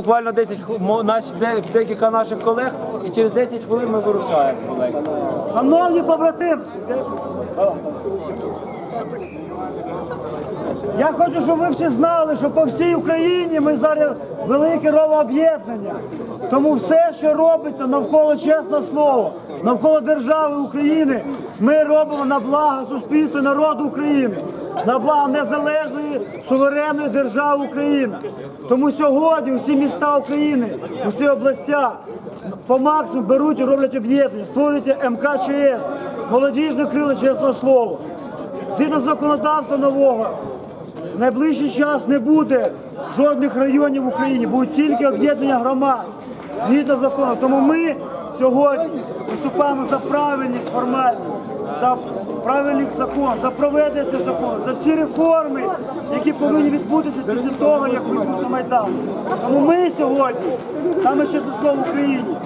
Буквально 10 хв- мо- наші декілька наших колег, і через 10 хвилин ми вирушаємо, колеги. Шановні побратими, я хочу, щоб ви всі знали, що по всій Україні ми зараз велике об'єднання. Тому все, що робиться навколо чесне слово, навколо держави України, ми робимо на благо суспільства народу України, на благо незалежної суверенної держави Україна. Тому сьогодні усі міста України, усі областя по максимуму беруть і роблять об'єднання, створюють МКЧС, молодіжне крило чесного слова. Згідно законодавства нового, в найближчий час не буде жодних районів в Україні, будуть тільки об'єднання громад згідно закону. Тому ми сьогодні виступаємо за правильність формації, за правильний закон, за проведення цього закону, за всі реформи, які повинні відбутися після того, як відбувся Майдан. Тому ми сьогодні, саме чесне слово в Україні,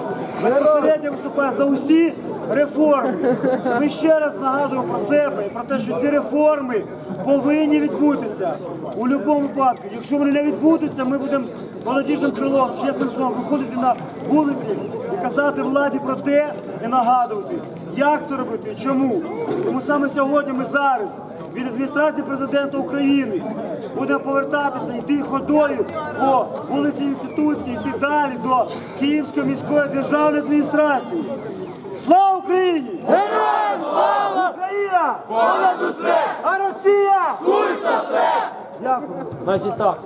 безпосередньо виступає за усі реформи. Ми ще раз нагадуємо про себе і про те, що ці реформи повинні відбутися у будь-якому випадку. Якщо вони не відбудуться, ми будемо молодіжним крилом, чесним словом, виходити на вулиці і казати владі про те і нагадувати, як це робити і чому. Тому саме сьогодні ми зараз від адміністрації президента України будемо повертатися, йти ходою по вулиці Інститутській, йти далі до Київської міської державної адміністрації. Слава Україні! Героям слава! Україна! Понад усе! А Росія! Хуй за все! Дякую. Значить так,